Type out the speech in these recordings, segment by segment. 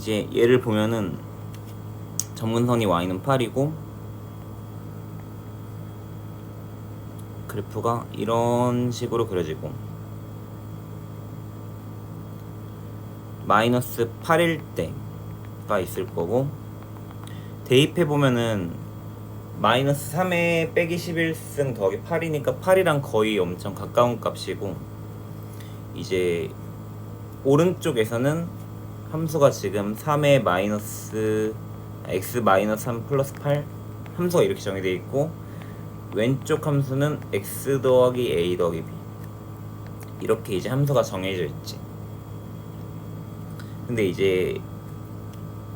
이제 얘를 보면은 점근선이 y는 8이고 그래프가 이런 식으로 그려지고 마이너스 8일 때가 있을 거고 대입해 보면은 마이너스 3에 빼기 11승 더하기 8이니까 8이랑 거의 엄청 가까운 값이고 이제 오른쪽에서는 함수가 지금 3의 마이너스 x 마이너스 3 플러스 8 함수가 이렇게 정의되어 있고 왼쪽 함수는 x 더하기 a 더하기 b. 이렇게 이제 함수가 정해져 있지. 근데 이제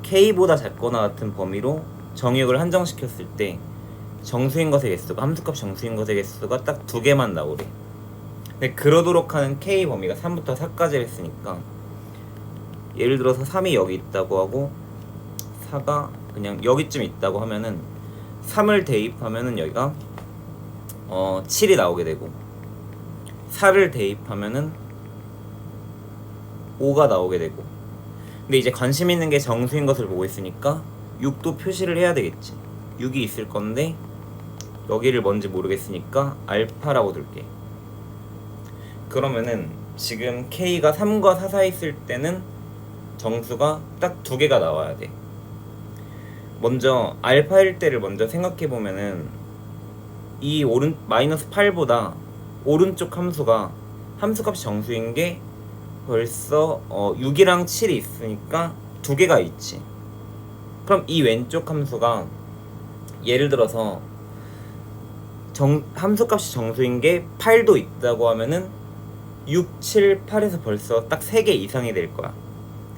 k보다 작거나 같은 범위로 정의역을 한정시켰을 때 정수인 것의 개수가 함수값 정수인 것의 개수가 딱 두 개만 나오래. 근데 그러도록 하는 k 범위가 3부터 4까지 했으니까 예를 들어서 3이 여기 있다고 하고 4가 그냥 여기쯤 있다고 하면은 3을 대입하면은 여기가 어 7이 나오게 되고 4를 대입하면은 5가 나오게 되고. 근데 이제 관심 있는 게 정수인 것을 보고 있으니까 6도 표시를 해야 되겠지. 6이 있을 건데 여기를 뭔지 모르겠으니까 알파라고 둘게. 그러면은 지금 K가 3과 4 사이 있을 때는 정수가 딱 두 개가 나와야 돼. 먼저 알파일 때를 먼저 생각해 보면은 이 오른 마이너스 8보다 오른쪽 함수가 함수값이 정수인 게 벌써 어 6이랑 7이 있으니까 두 개가 있지. 그럼 이 왼쪽 함수가 예를 들어서 정 함수값이 정수인 게 8도 있다고 하면은 6, 7, 8에서 벌써 딱 3개 이상이 될 거야.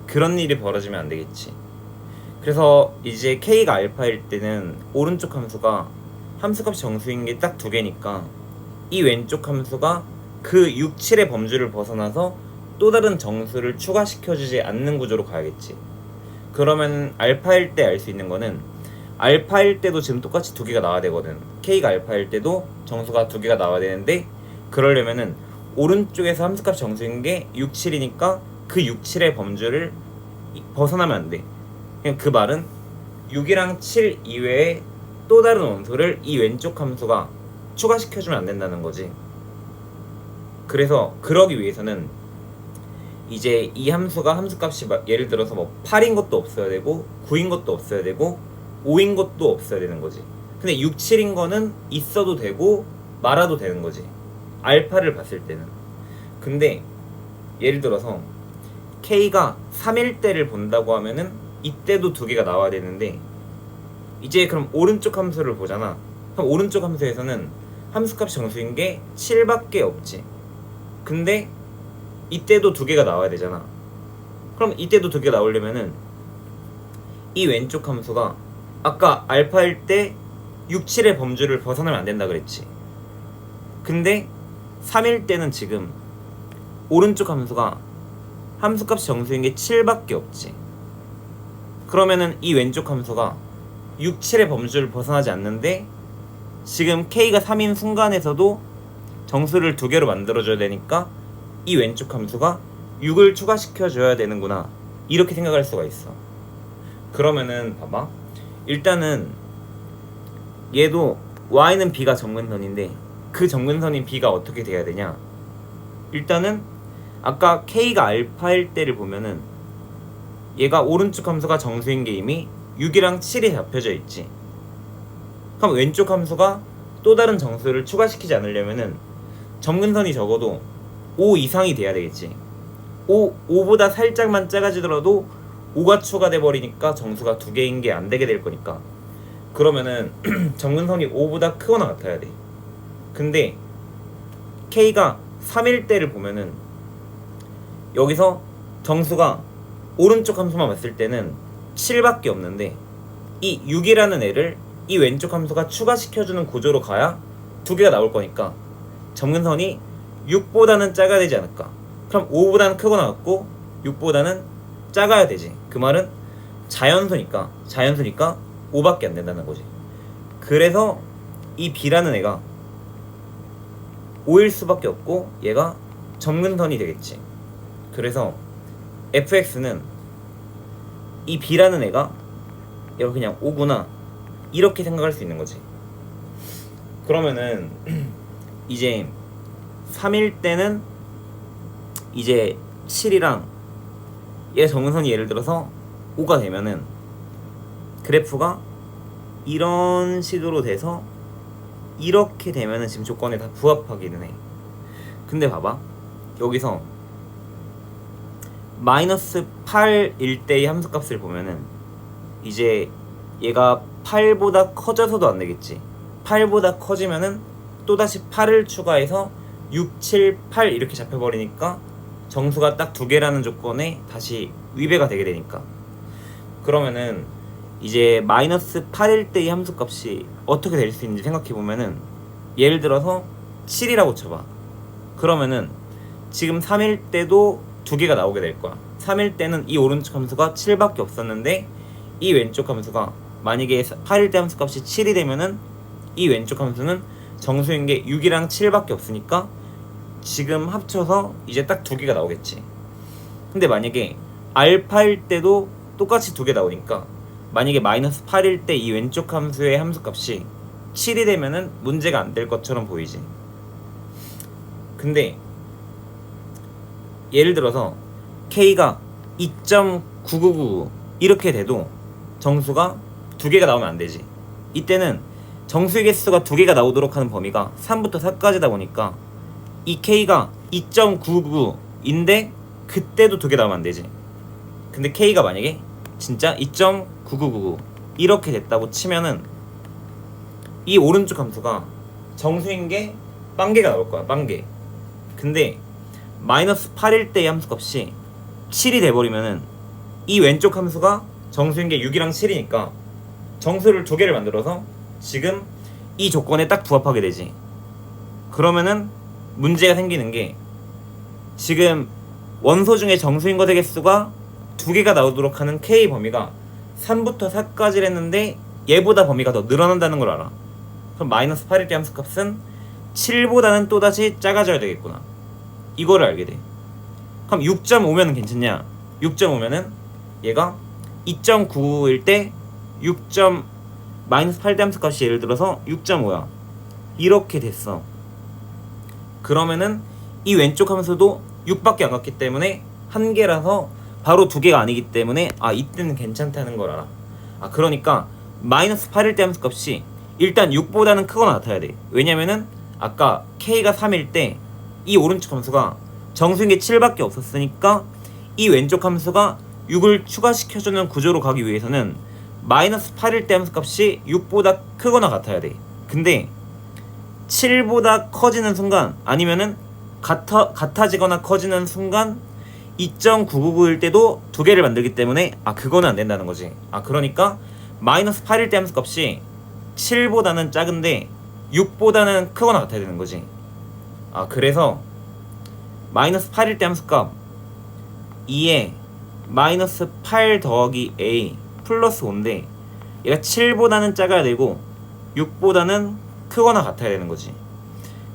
그런 일이 벌어지면 안 되겠지. 그래서 이제 k가 알파일 때는 오른쪽 함수가 함수값이 정수인 게 딱 두 개니까 이 왼쪽 함수가 그 6, 7의 범주를 벗어나서 또 다른 정수를 추가시켜주지 않는 구조로 가야겠지. 그러면 알파일 때 알 수 있는 거는 알파일 때도 지금 똑같이 두 개가 나와야 되거든. k가 알파일 때도 정수가 두 개가 나와야 되는데 그러려면은 오른쪽에서 함수값 정수인 게 6, 7이니까 그 6, 7의 범주를 이- 벗어나면 안 돼. 그냥 그 말은 6이랑 7 이외에 또 다른 원소를 이 왼쪽 함수가 추가시켜주면 안 된다는 거지. 그래서 그러기 위해서는 이제 이 함수가 함수값이 막 예를 들어서 뭐 8인 것도 없어야 되고 9인 것도 없어야 되고 5인 것도 없어야 되는 거지. 근데 6, 7인 거는 있어도 되고 말아도 되는 거지. 알파를 봤을 때는. 근데 예를 들어서 K가 3일 때를 본다고 하면은 이때도 두 개가 나와야 되는데 이제 그럼 오른쪽 함수를 보잖아. 그럼 오른쪽 함수에서는 함수값 정수인 게 7밖에 없지. 근데 이때도 두 개가 나와야 되잖아. 그럼 이때도 두 개 나오려면은 이 왼쪽 함수가 아까 알파일 때 6, 7의 범주를 벗어나면 안 된다 그랬지. 근데 3일 때는 지금 오른쪽 함수가 함수값 정수인 게 7밖에 없지. 그러면은 이 왼쪽 함수가 6, 7의 범주를 벗어나지 않는데 지금 k가 3인 순간에서도 정수를 두 개로 만들어줘야 되니까 이 왼쪽 함수가 6을 추가시켜줘야 되는구나. 이렇게 생각할 수가 있어. 그러면은 봐봐. 일단은 얘도 y는 b가 정근선인데 그 정근선인 b가 어떻게 돼야 되냐? 일단은 아까 k가 알파일 때를 보면은 얘가 오른쪽 함수가 정수인 게 이미 6이랑 7이 잡혀져 있지. 그럼 왼쪽 함수가 또 다른 정수를 추가시키지 않으려면은 정근선이 적어도 5 이상이 돼야 되겠지. 5, 5보다 살짝만 작아지더라도 5가 추가돼 버리니까 정수가 두 개인 게 안 되게 될 거니까. 그러면은 정근선이 5보다 크거나 같아야 돼. 근데 K가 3일 때를 보면은 여기서 정수가 오른쪽 함수만 봤을 때는 7밖에 없는데 이 6이라는 애를 이 왼쪽 함수가 추가시켜주는 구조로 가야 두 개가 나올 거니까 정근선이 6보다는 작아야 되지 않을까? 그럼 5보다는 크거나 같고 6보다는 작아야 되지. 그 말은 자연수니까 자연수니까 5밖에 안 된다는 거지. 그래서 이 B라는 애가 5일 수밖에 없고 얘가 점근선이 되겠지. 그래서 fx는 이 B라는 애가 얘가 그냥 5구나 이렇게 생각할 수 있는 거지. 그러면은 이제 3일 때는 이제 7이랑 얘 정선이 예를 들어서 5가 되면은 그래프가 이런 식으로 돼서 이렇게 되면은 지금 조건에 다 부합하기는 해. 근데 봐봐. 여기서 마이너스 8일 때의 함수값을 보면은 이제 얘가 8보다 커져서도 안 되겠지. 8보다 커지면은 또다시 8을 추가해서 6, 7, 8 이렇게 잡혀버리니까 정수가 딱 두 개라는 조건에 다시 위배가 되게 되니까. 그러면은 이제 마이너스 8일 때의 함수값이 어떻게 될 수 있는지 생각해 보면은 예를 들어서 7이라고 쳐봐. 그러면은 지금 3일 때도 두 개가 나오게 될 거야. 3일 때는 이 오른쪽 함수가 7밖에 없었는데 이 왼쪽 함수가 만약에 8일 때 함수 값이 7이 되면은 이 왼쪽 함수는 정수인 게 6이랑 7밖에 없으니까 지금 합쳐서 이제 딱 두 개가 나오겠지. 근데 만약에 알파일 때도 똑같이 두 개 나오니까 만약에 마이너스 8일 때 이 왼쪽 함수의 함수값이 7이 되면은 문제가 안 될 것처럼 보이지. 근데 예를 들어서 k가 2.999 이렇게 돼도 정수가 두 개가 나오면 안 되지. 이때는 정수의 개수가 두 개가 나오도록 하는 범위가 3부터 4까지다 보니까 이 k가 2.999인데 그때도 두 개 나오면 안 되지. 근데 k가 만약에 진짜 2.9999 이렇게 됐다고 치면은 이 오른쪽 함수가 정수인 게 빵개가 나올 거야. 빵개. 근데 마이너스 8일 때의 함수값이 7이 돼버리면은 이 왼쪽 함수가 정수인 게 6이랑 7이니까 정수를 두 개를 만들어서 지금 이 조건에 딱 부합하게 되지. 그러면은 문제가 생기는 게 지금 원소 중에 정수인 거대 개수가 두 개가 나오도록 하는 k 범위가 3부터 4까지 했는데 얘보다 범위가 더 늘어난다는 걸 알아. 그럼 마이너스 8일 때 함수값은 7보다는 또다시 작아져야 되겠구나. 이거를 알게 돼. 그럼 6.5면 괜찮냐? 6.5면은 얘가 2.9일 때 6. 마이너스 8대 함수 값이 예를 들어서 6.5야. 이렇게 됐어. 그러면은 이 왼쪽 함수도 6밖에 안 갔기 때문에 한 개라서 바로 두 개가 아니기 때문에 아 이때는 괜찮다는 걸 알아. 아 그러니까 마이너스 8일 때 함수 값이 일단 6보다는 크거나 같아야 돼. 왜냐면은 아까 k가 3일 때 이 오른쪽 함수가 정수인 게 7밖에 없었으니까 이 왼쪽 함수가 6을 추가시켜주는 구조로 가기 위해서는 마이너스 8일 때 함수값이 6보다 크거나 같아야 돼. 근데 7보다 커지는 순간 아니면은 같아, 같아지거나 커지는 순간 2.999일 때도 두 개를 만들기 때문에 아 그거는 안 된다는 거지. 아 그러니까 마이너스 8일 때 함수값이 7보다는 작은데 6보다는 크거나 같아야 되는 거지. 아 그래서 마이너스 8일 때 함수값 2에 마이너스 8 더하기 a 플러스 5인데 얘가 7보다는 작아야 되고 6보다는 크거나 같아야 되는 거지.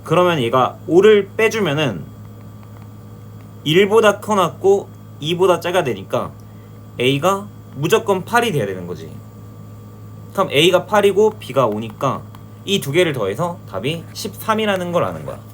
그러면 얘가 5를 빼주면은 1보다 커놨고 2보다 작아야 되니까 a가 무조건 8이 돼야 되는 거지. 그럼 a가 8이고 b가 5니까 이 두 개를 더해서 답이 13이라는 걸 아는 거야.